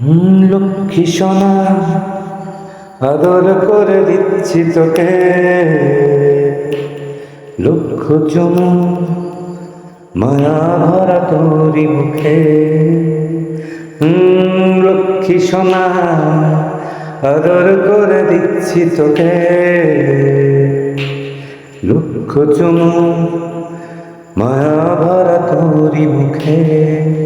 লক্ষ্মী সোনা, আদর করে দিচ্ছি তোকে। লক্ষ চুমু মায়া ভরা তোরি মুখে। লক্ষ্মী সোনা, আদর করে দিচ্ছি তোকে। লক্ষ চুমু মায়া ভরা তোরি মুখে।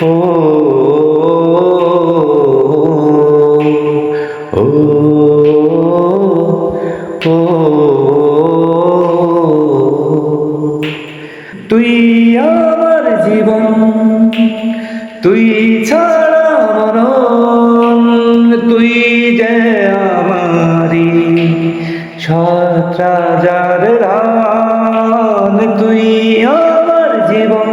ও ও ও তুই আমার জীবন, তুই ছাড়া মরণ, তুই যে আমারি সাত রাজার রান, তুই আমার জীবন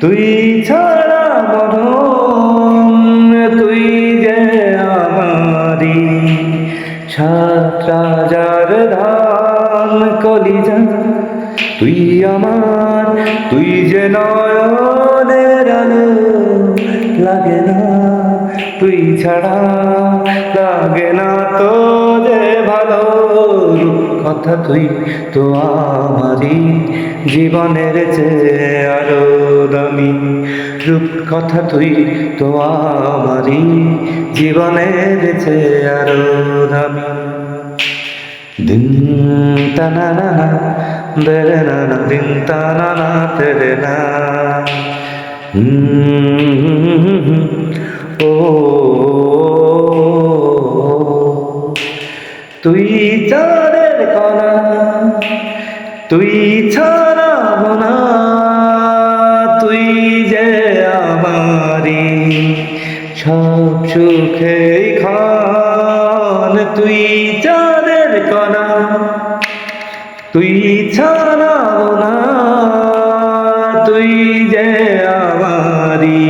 তুই ছাড়া মরণ তুই যে আমারি সাত রাজার ধান কলিজা, তুই আমার, তুই যে নয়নের আলো লাগে না, তুই ছাড়া লাগে না তো যে ভালো, কথা তুই তো আমারই জীবনের চেয়ে আরও দামি। রূপ কথা তুই তো আমারই। জীবনের চেয়ে আরও দামি। দিন তানা না বেরে না দিন তানা তেরে না। ও তুই চারের কণা তুই ছাড়া না, তুই যে আমারি সব সুখে খান তুই চাঁদের কণা, তুই ছাড়া না, তুই যে আমারি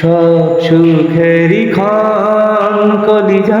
সব সুখেরই খান কলিজা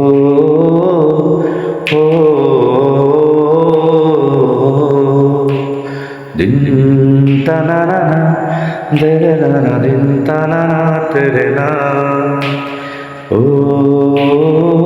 না না না দিন তানা না না। ও ও